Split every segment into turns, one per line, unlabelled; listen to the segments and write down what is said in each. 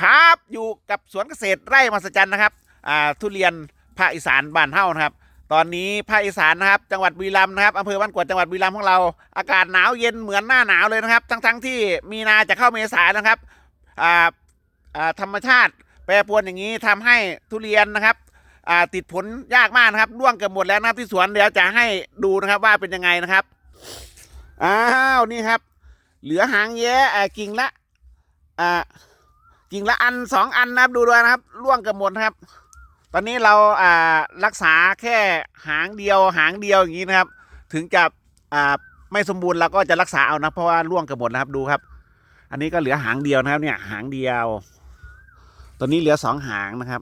ครับอยู่กับสวนเกษตรไร่มหัศจรรย์นะครับอ่าทุเรียนภาคอีสานบ้านเฮานะครับ ตอนนี้ภาคอีสานนะครับ จังหวัดบุรีรัมย์นะครับอำเภอบ้านกวดจังหวัดบุรีรัมย์ของเรา อากาศหนาวเย็นเหมือนหน้าหนาวเลยนะครับ ทั้งๆที่มีนาจะเข้าเมษายนะครับอ่าอ่าธรรมชาติแปรปรวนอย่างนี้ทำให้ทุเรียนนะครับอ่าติดผลยากมากนะครับร่วงเกือบหมดแล้วนะครับที่สวนเดี๋ยวจะให้ดูนะครับว่าเป็นยังไงนะครับอ้าวนี่ครับ เหลือหางแย้อ่กิ่งละอ่า กิ่งละอันสองอันนะครับดูด้วยนะครับร่วงเกับหมดนะครับ ตอนนี้เราอ่ารักษาแค่หางเดียวหางเดียวอย่างนี้นะครับ ถึงจะอ่าไม่สมบูรณ์เราก็จะรักษาเอานะเพราะว่าร่วงเกับหมดนะครับดูครับ อันนี้ก็เหลือหางเดียวนะครับเนี่ยหางเดียว ตอนนี้เหลือสองหางนะครับ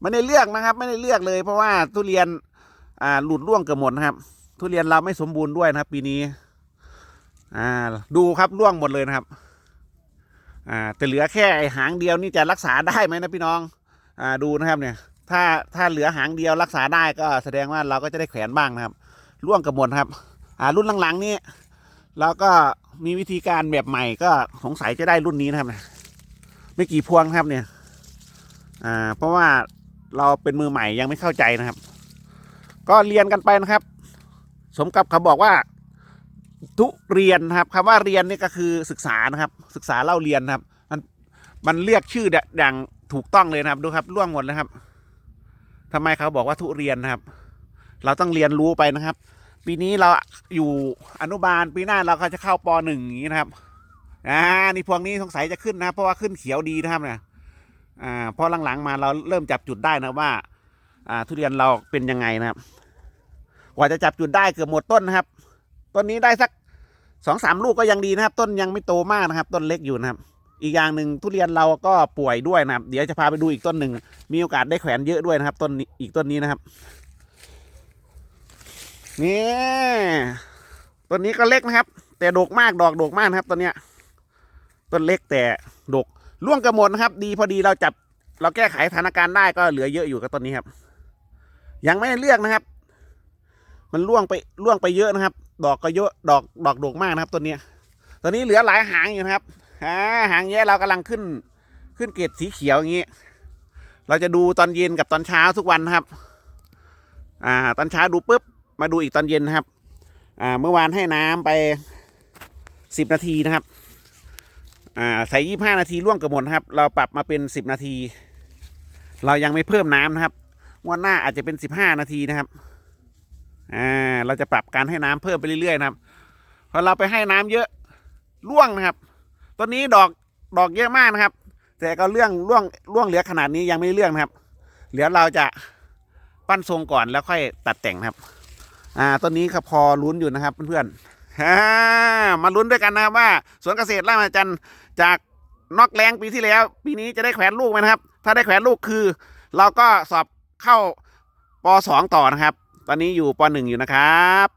ไม่ได้เลือกนะครับ ไม่ได้เลือกเลย เพราะว่าทุเรียนอ่าหลุดร่วงเกับหมดนะครับ ทุเรียนเราไม่สมบูรณ์ด้วยนะครับ ปีนี้ อ่า ดูครับร่วงหมดเลยนะครับ อ่าแต่เหลือแค่ไอหางเดียวนี่จะรักษาได้ไหมนะพี่น้องอ่าดูนะครับเนี่ยถ้าถ้าเหลือหางเดียวรักษาได้ก็แสดงว่าเราก็จะได้แขวนบ้างนะครับร่วงกระหมดครับ อ่ารุ่นหลังๆนี่เราก็มีวิธีการแบบใหม่ก็สงสัยจะได้รุ่นนี้นะครับเนี่ยไม่กี่พวงครับเนี่ย อ่า เพราะว่าเราเป็นมือใหม่ยังไม่เข้าใจนะครับ ก็เรียนกันไปนะครับ สมกับเขาบอกว่า ทุเรียนครับคำว่าเรียนนี่ก็คือศึกษานะครับ ศึกษาเล่าเรียนครับ มันมันเรียกชื่ออย่างถูกต้องเลยนะครับดูครับร่วงหมดนะครับทำไมเขาบอกว่าทุเรียนนะครับ เราต้องเรียนรู้ไปนะครับ ปีนี้เราอยู่อนุบาลปีหน้าเราก็จะเข้าปหนึ่งอย่างนี้นะครับอ่านี่พวงนี้สงสัยจะขึ้นนะครับเพราะว่าขึ้นเขียวดีนะครับเนี่ยอ่าเพราะหลังๆมาเราเริ่มจับจุดได้นะว่า อ่า ทุเรียนเราเป็นยังไงนะครับ กว่าจะจับจุดได้เกือบหมดต้นนะครับ ต้นนี้ได้สัก สองสามลูกก็ยังดีนะครับ ต้นยังไม่โตมากนะครับ ต้นเล็กอยู่นะครับ อีกอย่างหนึ่งทุเรียนเราก็ป่วยด้วยนะครับ เดี๋ยวจะพาไปดูอีกต้นหนึ่งมีโอกาสได้แขวนเยอะด้วยนะครับ ต้นนี้อีกต้นนี้นะครับนี่ต้นนี้ก็เล็กนะครับ แต่ดกมากดอกดกมากนะครับต้นเนี้ยต้นเล็กแต่ดกร่วงกระหมดนะครับ ดีพอดีเราจับเราแก้ไขสถานการณ์ได้ก็เหลือเยอะอยู่กับต้นนี้ครับ ยังไม่ได้เลือกนะครับ มันล่วงไปล่วงไปเยอะนะครับ ดอกก็เยอะดอกดอกดกมากนะครับตัวนี้ตัวนี้เหลือหลายหางอยู่นะครับอ่าหางแย่เรากำลังขึ้นขึ้นเกรดสีเขียวอย่างนี้ เราจะดูตอนเย็นกับตอนเช้าทุกวันนะครับ อ่า ตอนเช้าดูปุ๊บมาดูอีกตอนเย็นนะครับ อ่า เมื่อวานให้น้ำไปสิบนาทีนะครับ อ่าใส่ยี่ห้านาทีล่วงกับหมดครับ เราปรับมาเป็นสิบนาที เรายังไม่เพิ่มน้ำนะครับ วันหน้าอาจจะเป็นสิบห้านาทีนะครับ อ่าเราจะปรับการให้น้ำเพิ่มไปเรื่อยๆนะครับพอเราไปให้น้ำเยอะร่วงนะครับต้นนี้ดอกดอกเยอะมากนะครับ แต่ก็เรื่องร่วงร่วงเหลือขนาดนี้ยังไม่เรื่องนะครับ เหลือเราจะปั้นทรงก่อนแล้วค่อยตัดแต่งนะครับ อ่าต้นนี้ก็พอลุ้นอยู่นะครับเพื่อนๆมาลุ้นด้วยกันนะครับว่าสวนเกษตรไร่มหัศจรรย์จากนอกแรงปีที่แล้ว ปีนี้จะได้แขวนลูกไหมนะครับ ถ้าได้แขวนลูกคือ เราก็สอบเข้าปสองต่อนะครับ ตอนนี้อยู่ปหนึ่งอยู่นะครับ